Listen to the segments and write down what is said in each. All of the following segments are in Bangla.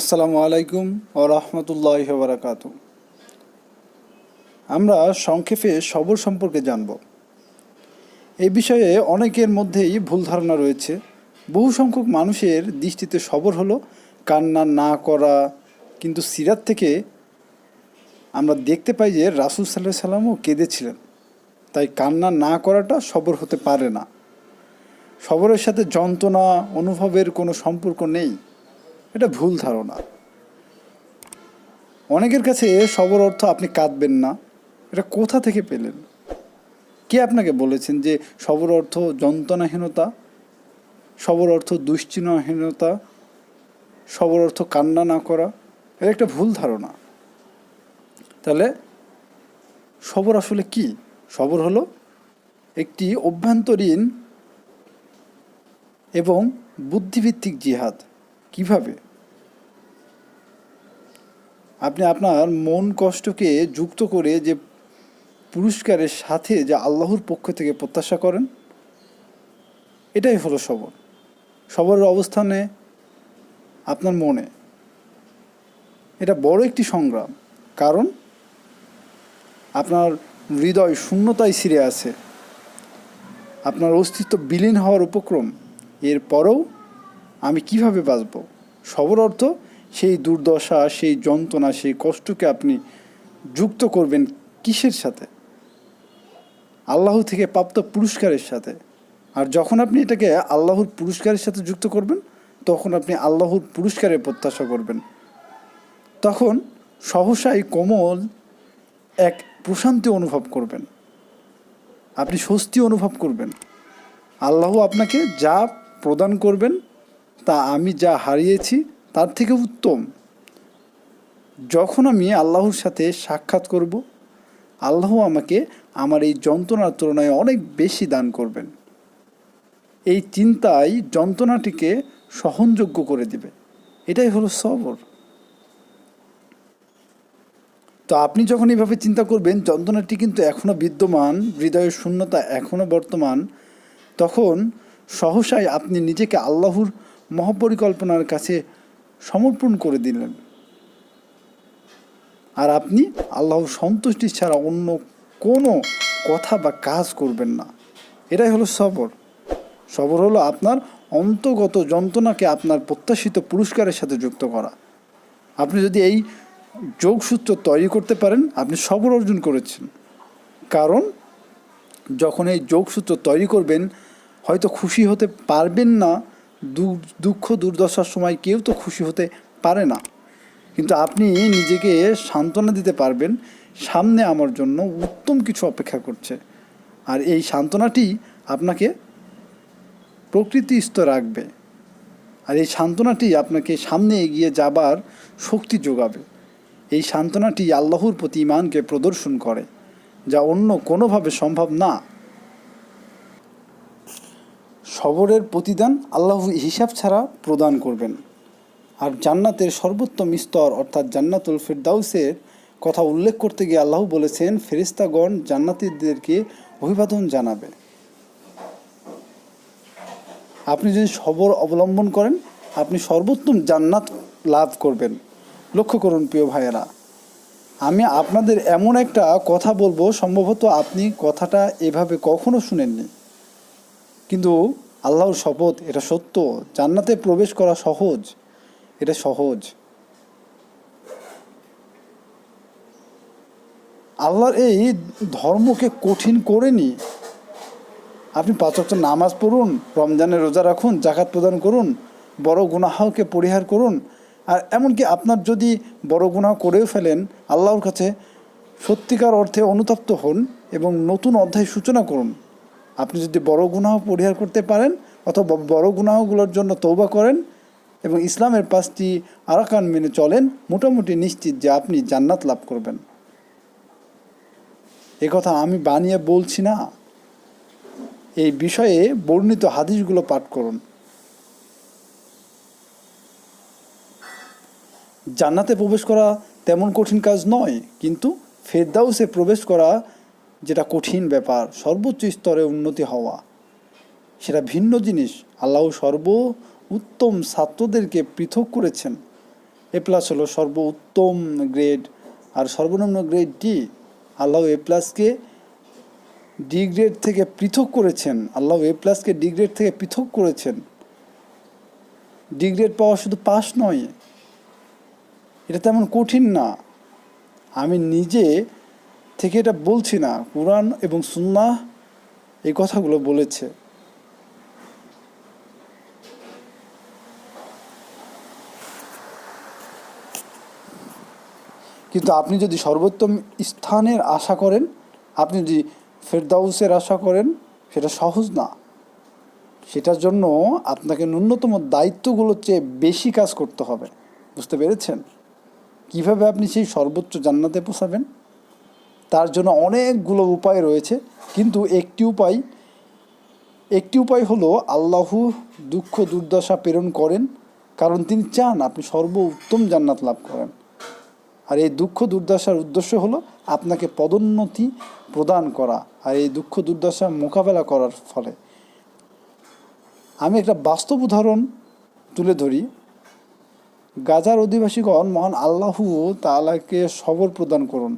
আসসালামু আলাইকুম ও রহমতুল্লাহ বারাকাত আমরা সংক্ষেপে সবর সম্পর্কে জানব। এই বিষয়ে অনেকের মধ্যেই ভুল ধারণা রয়েছে। বহু সংখ্যক মানুষের দৃষ্টিতে সবর হলো কান্না না করা, কিন্তু সিরাত থেকে আমরা দেখতে পাই যে রাসুল সাল্লাহ সাল্লামও কেঁদেছিলেন। তাই কান্না না করাটা সবর হতে পারে না। সবরের সাথে যন্ত্রণা, অনুভবের কোনো সম্পর্ক নেই। এটা ভুল ধারণা। অনেকের কাছে সবর অর্থ আপনি কাঁদবেন না। এটা কোথা থেকে পেলেন? কে আপনাকে বলেছেন যে সবর অর্থ যন্ত্রণাহীনতা, সবর অর্থ দুশ্চিহ্নহীনতা সবর অর্থ কান্না না করা? এটা একটা ভুল ধারণা। তাহলে সবর আসলে কি? সবর হলো একটি অভ্যন্তরীণ এবং বুদ্ধিভিত্তিক জিহাদ। কীভাবে? আপনি আপনার মন কষ্টকে যুক্ত করে যে পুরস্কারের সাথে যে আল্লাহর পক্ষ থেকে প্রত্যাশা করেন, এটাই হলো সবর। সবরের অবস্থানে আপনার মনে এটা বড় একটি সংগ্রাম। কারণ আপনার হৃদয় শূন্যতায় ছিঁড়ে আছে। আপনার অস্তিত্ব বিলীন হওয়ার উপক্রম। এরপরেও আমি কীভাবে বাঁচব? সবর অর্থ সেই দুর্দশা, সেই যন্ত্রণা, সেই কষ্টকে আপনি যুক্ত করবেন কিসের সাথে? আল্লাহ থেকে প্রাপ্ত পুরস্কারের সাথে। আর যখন আপনি এটাকে আল্লাহর পুরস্কারের সাথে যুক্ত করবেন, তখন আপনি আল্লাহর পুরস্কারের প্রত্যাশা করবেন। তখন সহসাই কোমল এক প্রশান্তি অনুভব করবেন। আপনি স্বস্তি অনুভব করবেন। আল্লাহ আপনাকে যা প্রদান করবেন, তা আমি যা হারিয়েছি তার থেকে উত্তম। যখন আমি আল্লাহর সাথে সাক্ষাৎ করব, আল্লাহ আমাকে আমার এই যন্ত্রণার তুলনায় অনেক বেশি দান করবেন। এই চিন্তাই যন্ত্রণাটিকে সহনযোগ্য করে দিবে। এটাই হলো সবর। তো আপনি যখন এইভাবে চিন্তা করবেন, যন্ত্রণাটি কিন্তু এখনও বিদ্যমান, হৃদয়ের শূন্যতা এখনও বর্তমান, তখন সহসায় আপনি নিজেকে আল্লাহর মহাপরিকল্পনার কাছে সমর্পণ করে দিলেন। আর আপনি আল্লাহর সন্তুষ্টি ছাড়া অন্য কোনো কথা বা কাজ করবেন না। এটাই হলো সবর। সবর হলো আপনার অন্তগত যন্ত্রণাকে আপনার প্রত্যাশিত পুরস্কারের সাথে যুক্ত করা। আপনি যদি এই যোগসূত্র তৈরি করতে পারেন, আপনি সবর অর্জন করেছেন। কারণ যখন এই যোগসূত্র তৈরি করবেন, হয়তো খুশি হতে পারবেন না দুঃখ দুর্দশার সময় কেউ তো খুশি হতে পারে না। কিন্তু আপনি নিজেকে সান্ত্বনা দিতে পারবেন, সামনে আমার জন্য উত্তম কিছু অপেক্ষা করছে। আর এই সান্ত্বনাটি আপনাকে প্রকৃতিস্থ রাখবে। আর এই সান্ত্বনাটি আপনাকে সামনে এগিয়ে যাবার শক্তি যোগাবে। এই সান্ত্বনাটি আল্লাহর প্রতি ইমানকে প্রদর্শন করে, যা অন্য কোনোভাবে সম্ভব না। সবরের প্রতিদান আল্লাহ হিসাব ছাড়া প্রদান করবেন। আর জান্নাতের সর্বোত্তম স্তর, অর্থাৎ জান্নাতুল ফিরদাউসের কথা উল্লেখ করতে গিয়ে আল্লাহ বলেছেন ফেরিস্তাগণ জান্নাতিদেরকে অভিবাদন জানাবে আপনি যদি সবর অবলম্বন করেন, আপনি সর্বোত্তম জান্নাত লাভ করবেন। লক্ষ্য করুন প্রিয় ভাইয়েরা, আমি আপনাদের এমন একটা কথা বলব, সম্ভবত আপনি কথাটা এভাবে কখনো শুনেননি। কিন্তু আল্লাহর শপথ, এটা সত্য। জান্নাতে প্রবেশ করা সহজ, এটা সহজ। আল্লাহর এই ধর্মকে কঠিন করেনি আপনি পাঁচ পাঁচক নামাজ পড়ুন, রমজানের রোজা রাখুন জাকাত প্রদান করুন, বড় গুনাহকে পরিহার করুন। আর এমনকি আপনার যদি বড় গুনাহ করেও ফেলেন, আল্লাহর কাছে সত্যিকার অর্থে অনুতপ্ত হন এবং নতুন অধ্যায় সূচনা করুন। আপনি যদি বড় গুনাহ পরিহার করতে পারেন অথবা বড় গুনাহগুলোর জন্য তৌবা করেন এবং ইসলামের পাঁচটি আরাকান মেনে চলেন, মোটামুটি নিশ্চিত যে আপনি জান্নাত লাভ করবেন। এ কথা আমি বানিয়ে বলছি না। এই বিষয়ে বর্ণিত হাদিসগুলো পাঠ করুন। জান্নাতে প্রবেশ করা তেমন কঠিন কাজ নয়, কিন্তু ফেরদাউসে প্রবেশ করা যেটা কঠিন ব্যাপার, সর্বোচ্চ স্তরে উন্নতি হওয়া। সেটা ভিন্ন জিনিস। আল্লাহ সর্ব উত্তম ছাত্রদেরকে পৃথক করেছেন। এ প্লাস হলো সর্ব উত্তম গ্রেড আর সর্বনিম্ন গ্রেড ডি আল্লাহ এ প্লাসকে ডি গ্রেড থেকে পৃথক করেছেন। আল্লাহ এ প্লাসকে ডি গ্রেড থেকে পৃথক করেছেন। ডি গ্রেড পাওয়া শুধু পাস নয়। এটা তেমন কঠিন না। আমি নিজে থেকে এটা বলছি না। কোরআন এবং সুন্নাহ এই কথাগুলো বলেছে। কিন্তু আপনি যদি সর্বোত্তম স্থানের আশা করেন, আপনি যদি ফেরদাউসের আশা করেন, সেটা সহজ না। সেটার জন্য আপনাকে ন্যূনতম দায়িত্বগুলোর চেয়ে বেশি কাজ করতে হবে। বুঝতে পেরেছেন? কীভাবে আপনি সেই সর্বোচ্চ জান্নাতে পোষাবেন তার জন্য অনেকগুলো উপায় রয়েছে। কিন্তু একটি উপায় একটি উপায় হলো আল্লাহু দুঃখ দুর্দশা প্রেরণ করেন, কারণ তিনি চান আপনি সর্ব উত্তম জান্নাত লাভ করেন। আর এই দুঃখ দুর্দশার উদ্দেশ্য হলো আপনাকে পদোন্নতি প্রদান করা আর এই দুঃখ দুর্দশা মোকাবেলা করার ফলে। আমি একটা বাস্তব উদাহরণ তুলে ধরি। গাজার অধিবাসীগণ মহান আল্লাহু তালাকে সবর প্রদান করুন।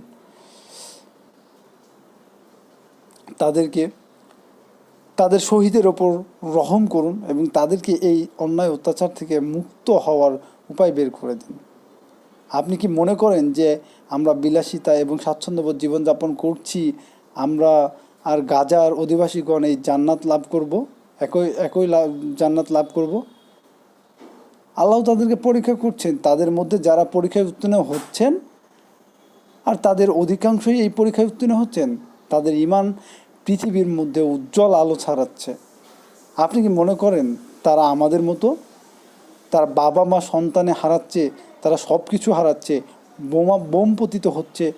তাদেরকে, তাদের শহীদের ওপর রহম করুন এবং তাদেরকে এই অন্যায় অত্যাচার থেকে মুক্ত হওয়ার উপায় বের করে দিন। আপনি কি মনে করেন যে আমরা বিলাসিতা এবং স্বাচ্ছন্দ্যবোধ জীবনযাপন করছি, আমরা আর গাজার অধিবাসীগণ এই জান্নাত লাভ করব, একই একই জান্নাত লাভ করব? আল্লাহ তাদেরকে পরীক্ষা করছেন, তাদের মধ্যে যারা পরীক্ষায় উত্তীর্ণ হচ্ছেন, আর তাদের অধিকাংশই এই পরীক্ষায় উত্তীর্ণ হচ্ছেন। তাদের ইমান পৃথিবীর মধ্যে উজ্জ্বল আলো ছড়াচ্ছে। আপনি কি মনে করেন তারা আমাদের মতো? তার বাবা মা সন্তানে হারাচ্ছে, তারা সব কিছু হারাচ্ছে, বোমা, বোম পতিত হচ্ছে,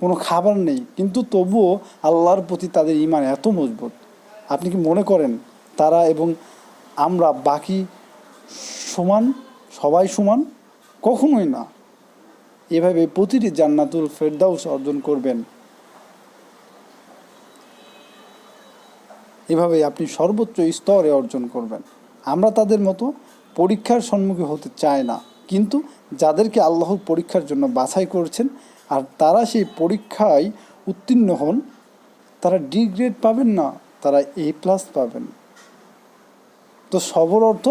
কোনো খাবার নেই। কিন্তু তবুও আল্লাহর প্রতি তাদের ইমান এত মজবুত। আপনি কি মনে করেন তারা এবং আমরা বাকি সমান, সবাই সমান? কখনোই না। এভাবে প্রতিটি জান্নাতুল ফেরদাউস অর্জন করবেন। এভাবে আপনি সর্বোচ্চ স্তরে অর্জন করবেন। আমরা তাদের মতো পরীক্ষার সম্মুখীন হতে চায় না। কিন্তু যাদেরকে আল্লাহর পরীক্ষার জন্য বাছাই করছেন আর তারা সেই পরীক্ষায় উত্তীর্ণ হন, তারা ডি গ্রেড পাবেন না, তারা এ প্লাস পাবেন। তো সবর অর্থ,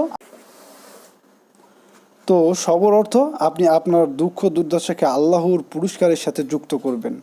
তো সবর অর্থ আপনি আপনার দুঃখ দুর্দশাকে আল্লাহর পুরস্কারের সাথে যুক্ত করবেন।